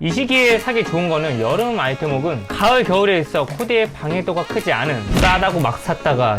이 시기에 사기 좋은 거는 여름 아이템 혹은 가을 겨울에 있어 코디의 방해도가 크지 않은 싸다고 막 샀다가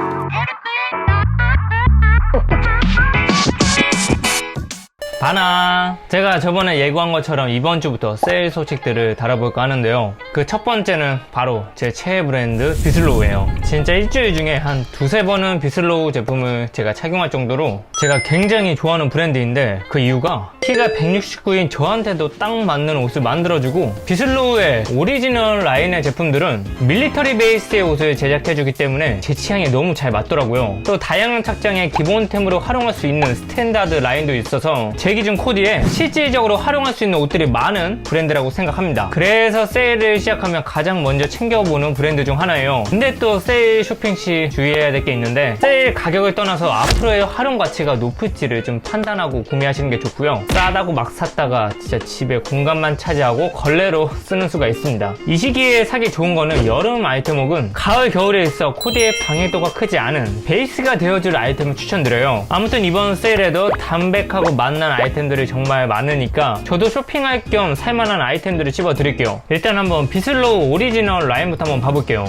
바나 제가 저번에 예고한 것처럼 이번 주부터 세일 소식들을 다뤄볼까 하는데요. 그 첫 번째는 바로 제 최애 브랜드 비슬로우예요. 진짜 일주일 중에 한 두세 번은 비슬로우 제품을 제가 착용할 정도로 제가 굉장히 좋아하는 브랜드인데 그 이유가 키가 169인 저한테도 딱 맞는 옷을 만들어주고 비슬로우의 오리지널 라인의 제품들은 밀리터리 베이스의 옷을 제작해주기 때문에 제 취향에 너무 잘 맞더라고요. 또 다양한 착장의 기본템으로 활용할 수 있는 스탠다드 라인도 있어서 제 기준 코디에 실질적으로 활용할 수 있는 옷들이 많은 브랜드라고 생각합니다. 그래서 세일을 시작하면 가장 먼저 챙겨보는 브랜드 중 하나예요. 근데 또 세일 쇼핑 시 주의해야 될 게 있는데 세일 가격을 떠나서 앞으로의 활용 가치가 높을지를 좀 판단하고 구매하시는 게 좋고요. 싸다고 막 샀다가 진짜 집에 공간만 차지하고 걸레로 쓰는 수가 있습니다. 이 시기에 사기 좋은 거는 여름 아이템 혹은 가을 겨울에 있어 코디의 방해도가 크지 않은 베이스가 되어줄 아이템을 추천드려요. 아무튼 이번 세일에도 담백하고 맛난 아이템들이 정말 많으니까 저도 쇼핑할 겸 살만한 아이템들을 찝어드릴게요. 일단 한번 비슬로우 오리지널 라인부터 한번 봐볼게요.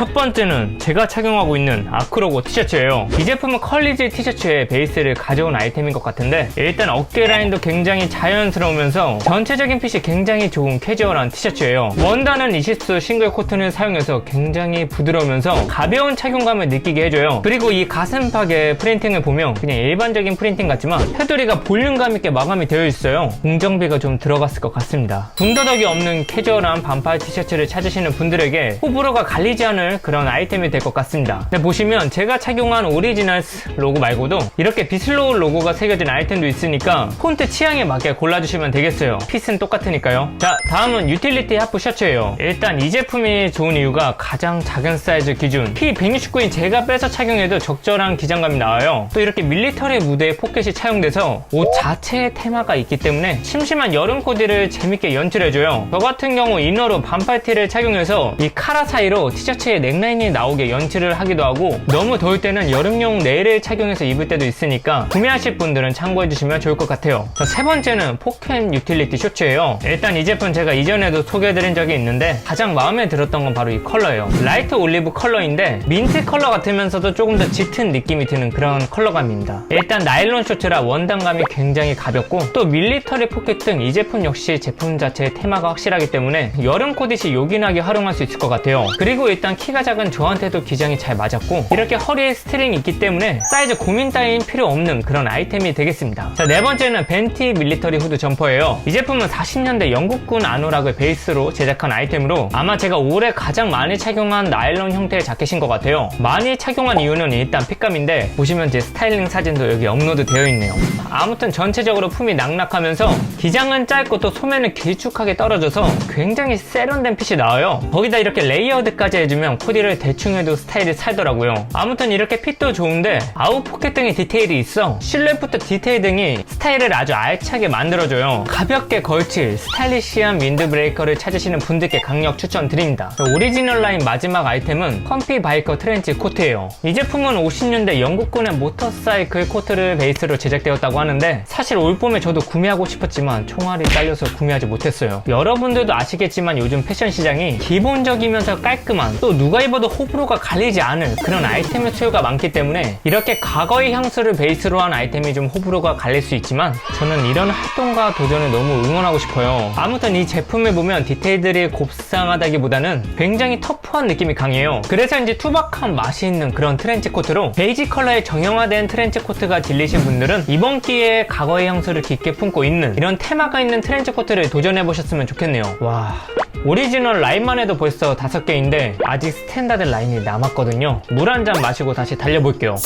첫 번째는 제가 착용하고 있는 아크로고 티셔츠예요. 이 제품은 컬리지 티셔츠의 베이스를 가져온 아이템인 것 같은데 일단 어깨 라인도 굉장히 자연스러우면서 전체적인 핏이 굉장히 좋은 캐주얼한 티셔츠예요. 원단은 이시스 싱글 코튼을 사용해서 굉장히 부드러우면서 가벼운 착용감을 느끼게 해줘요. 그리고 이 가슴팍의 프린팅을 보면 그냥 일반적인 프린팅 같지만 테두리가 볼륨감 있게 마감이 되어 있어요. 공정비가 좀 들어갔을 것 같습니다. 군더더기 없는 캐주얼한 반팔 티셔츠를 찾으시는 분들에게 호불호가 갈리지 않을 그런 아이템이 될 것 같습니다. 네, 보시면 제가 착용한 오리지널 로고 말고도 이렇게 비슬로우 로고가 새겨진 아이템도 있으니까 폰트 취향에 맞게 골라주시면 되겠어요. 핏은 똑같으니까요. 자, 다음은 유틸리티 하프 셔츠예요. 일단 이 제품이 좋은 이유가 가장 작은 사이즈 기준 키 169인 제가 빼서 착용해도 적절한 기장감이 나와요. 또 이렇게 밀리터리 무대에 포켓이 차용돼서 옷 자체의 테마가 있기 때문에 심심한 여름 코디를 재밌게 연출해줘요. 저 같은 경우 이너로 반팔 티를 착용해서 이 카라 사이로 티셔츠에 넥라인이 나오게 연출을 하기도 하고 너무 더울 때는 여름용 네일을 착용해서 입을 때도 있으니까 구매하실 분들은 참고해 주시면 좋을 것 같아요. 자, 세 번째는 포켓 유틸리티 셔츠예요. 일단 이 제품 제가 이전에도 소개해드린 적이 있는데 가장 마음에 들었던 건 바로 이 컬러예요. 라이트 올리브 컬러인데 민트 컬러 같으면서도 조금 더 짙은 느낌이 드는 그런 컬러감입니다. 일단 나일론 셔츠라 원단감이 굉장히 가볍고 또 밀리터리 포켓 등 이 제품 역시 제품 자체의 테마가 확실하기 때문에 여름 코디 시 요긴하게 활용할 수 있을 것 같아요. 그리고 일단 키가 작은 저한테도 기장이 잘 맞았고 이렇게 허리에 스트링이 있기 때문에 사이즈 고민 따윈 필요 없는 그런 아이템이 되겠습니다. 자, 네 번째는 벤티 밀리터리 후드 점퍼예요. 이 제품은 40년대 영국군 아노락을 베이스로 제작한 아이템으로 아마 제가 올해 가장 많이 착용한 나일론 형태의 자켓인 것 같아요. 많이 착용한 이유는 일단 핏감인데 보시면 제 스타일링 사진도 여기 업로드 되어 있네요. 아무튼 전체적으로 품이 낙낙하면서 기장은 짧고 또 소매는 길쭉하게 떨어져서 굉장히 세련된 핏이 나와요. 거기다 이렇게 레이어드까지 해주면 코디를 대충 해도 스타일이 살더라고요. 아무튼 이렇게 핏도 좋은데 아웃 포켓 등의 디테일이 있어 실루엣부터 디테일 등이 스타일을 아주 알차게 만들어줘요. 가볍게 걸칠 스타일리시한 윈드 브레이커를 찾으시는 분들께 강력 추천드립니다. 오리지널 라인 마지막 아이템은 컴피 바이커 트렌치 코트예요. 이 제품은 50년대 영국군의 모터사이클 코트를 베이스로 제작되었다고 하는데 사실 올 봄에 저도 구매하고 싶었지만 총알이 딸려서 구매하지 못했어요. 여러분들도 아시겠지만 요즘 패션 시장이 기본적이면서 깔끔한 또 누가 입어도 호불호가 갈리지 않을 그런 아이템의 수요가 많기 때문에 이렇게 과거의 향수를 베이스로 한 아이템이 좀 호불호가 갈릴 수 있지만 저는 이런 활동과 도전을 너무 응원하고 싶어요. 아무튼 이 제품을 보면 디테일들이 곱상하다기보다는 굉장히 터프한 느낌이 강해요. 그래서인지 투박한 맛이 있는 그런 트렌치 코트로 베이지 컬러의 정형화된 트렌치 코트가 질리신 분들은 이번 기회에 과거의 향수를 깊게 품고 있는 이런 테마가 있는 트렌치 코트를 도전해 보셨으면 좋겠네요. 와. 오리지널 라인만 해도 벌써 다섯 개인데 아직 스탠다드 라인이 남았거든요. 물 한 잔 마시고 다시 달려볼게요.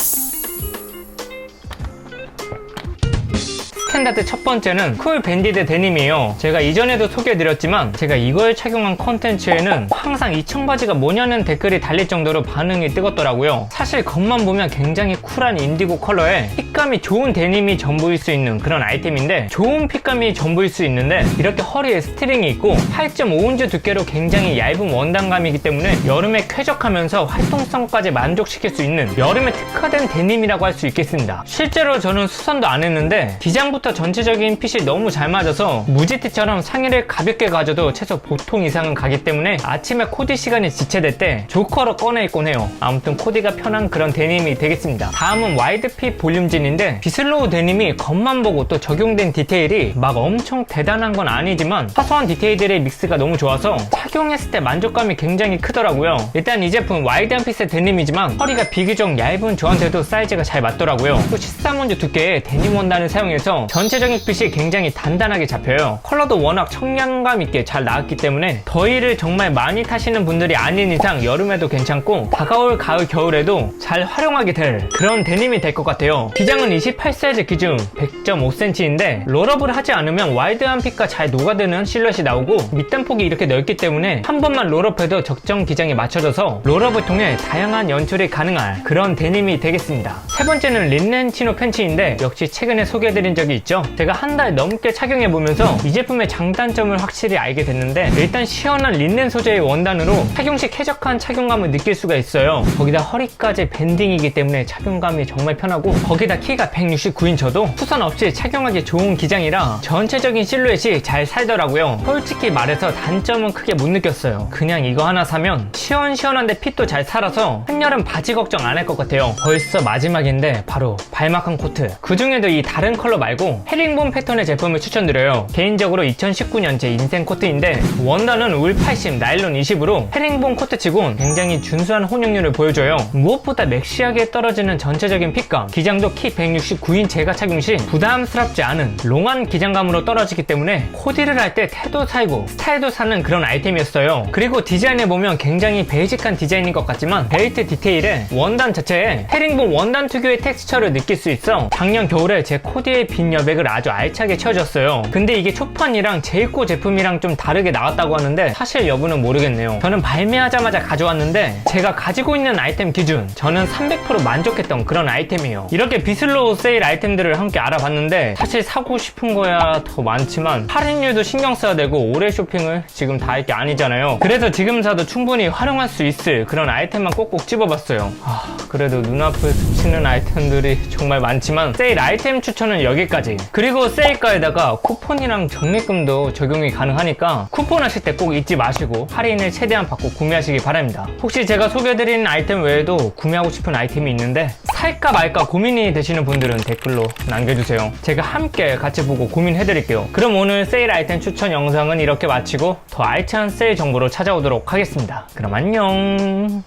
스탠다드 첫 번째는 쿨 밴디드 데님이에요. 제가 이전에도 소개해드렸지만 제가 이걸 착용한 컨텐츠에는 항상 이 청바지가 뭐냐는 댓글이 달릴 정도로 반응이 뜨겁더라고요. 사실 겉만 보면 굉장히 쿨한 인디고 컬러에 핏감이 좋은 데님이 전부일 수 있는 그런 아이템인데 좋은 핏감이 전부일 수 있는데 이렇게 허리에 스트링이 있고 8.5인치 두께로 굉장히 얇은 원단감이기 때문에 여름에 쾌적하면서 활동성까지 만족시킬 수 있는 여름에 특화된 데님이라고 할 수 있겠습니다. 실제로 저는 수선도 안 했는데 기장부터 처음부터 전체적인 핏이 너무 잘 맞아서 무지티처럼 상의를 가볍게 가져도 최소 보통 이상은 가기 때문에 아침에 코디 시간이 지체될 때 조커로 꺼내 입곤 해요. 아무튼 코디가 편한 그런 데님이 되겠습니다. 다음은 와이드핏 볼륨진인데 비슬로우 데님이 겉만 보고 또 적용된 디테일이 막 엄청 대단한 건 아니지만 사소한 디테일들의 믹스가 너무 좋아서 착용했을 때 만족감이 굉장히 크더라고요. 일단 이 제품 와이드한 핏의 데님이지만 허리가 비교적 얇은 저한테도 사이즈가 잘 맞더라고요. 또 13원즈 두께의 데님 원단을 사용해서 전체적인 핏이 굉장히 단단하게 잡혀요. 컬러도 워낙 청량감 있게 잘 나왔기 때문에 더위를 정말 많이 타시는 분들이 아닌 이상 여름에도 괜찮고 다가올 가을 겨울에도 잘 활용하게 될 그런 데님이 될 것 같아요. 기장은 28사이즈 기준 100.5cm인데 롤업을 하지 않으면 와이드한 핏과 잘 녹아드는 실루엣이 나오고 밑단 폭이 이렇게 넓기 때문에 한 번만 롤업해도 적정 기장에 맞춰져서 롤업을 통해 다양한 연출이 가능한 그런 데님이 되겠습니다. 세 번째는 린넨 치노 팬츠인데 역시 최근에 소개해드린 적이 있죠. 제가 한 달 넘게 착용해 보면서 이 제품의 장단점을 확실히 알게 됐는데 일단 시원한 린넨 소재의 원단으로 착용 시 쾌적한 착용감을 느낄 수가 있어요. 거기다 허리까지 밴딩이기 때문에 착용감이 정말 편하고 거기다 키가 169인 저도 후선 없이 착용하기 좋은 기장이라 전체적인 실루엣이 잘 살더라고요. 솔직히 말해서 단점은 크게 못 느꼈어요. 그냥 이거 하나 사면 시원시원한데 핏도 잘 살아서 한여름 바지 걱정 안 할 것 같아요. 벌써 마지막인데 바로 발막한 코트. 그 중에도 이 다른 컬러 말고 헤링본 패턴의 제품을 추천드려요. 개인적으로 2019년 제 인생 코트인데 원단은 울 80, 나일론 20으로 헤링본 코트치곤 굉장히 준수한 혼용률을 보여줘요. 무엇보다 맥시하게 떨어지는 전체적인 핏감, 기장도 키 169인 제가 착용 시 부담스럽지 않은 롱한 기장감으로 떨어지기 때문에 코디를 할 때 태도 살고 스타일도 사는 그런 아이템이었어요. 그리고 디자인에 보면 굉장히 베이직한 디자인인 것 같지만 벨트 디테일에 원단 자체에 헤링본 원단 특유의 텍스처를 느낄 수 있어 작년 겨울에 제 코디의 빈 여백 을 아주 알차게 채워줬어요. 근데 이게 초판이랑 제이코 제품이랑 좀 다르게 나왔다고 하는데 사실 여부는 모르겠네요. 저는 발매하자마자 가져왔는데 제가 가지고 있는 아이템 기준 저는 300% 만족했던 그런 아이템이에요. 이렇게 비슬로우 세일 아이템들을 함께 알아봤는데 사실 사고 싶은 거야 더 많지만 할인율도 신경 써야 되고 올해 쇼핑을 지금 다 할 게 아니잖아요. 그래서 지금 사도 충분히 활용할 수 있을 그런 아이템만 꼭꼭 집어봤어요. 아, 그래도 눈앞을 스치는 아이템들이 정말 많지만 세일 아이템 추천은 여기까지. 그리고 세일가에다가 쿠폰이랑 적립금도 적용이 가능하니까 쿠폰 하실 때 꼭 잊지 마시고 할인을 최대한 받고 구매하시기 바랍니다. 혹시 제가 소개해드린 아이템 외에도 구매하고 싶은 아이템이 있는데 살까 말까 고민이 되시는 분들은 댓글로 남겨주세요. 제가 함께 같이 보고 고민해드릴게요. 그럼 오늘 세일 아이템 추천 영상은 이렇게 마치고 더 알찬 세일 정보로 찾아오도록 하겠습니다. 그럼 안녕.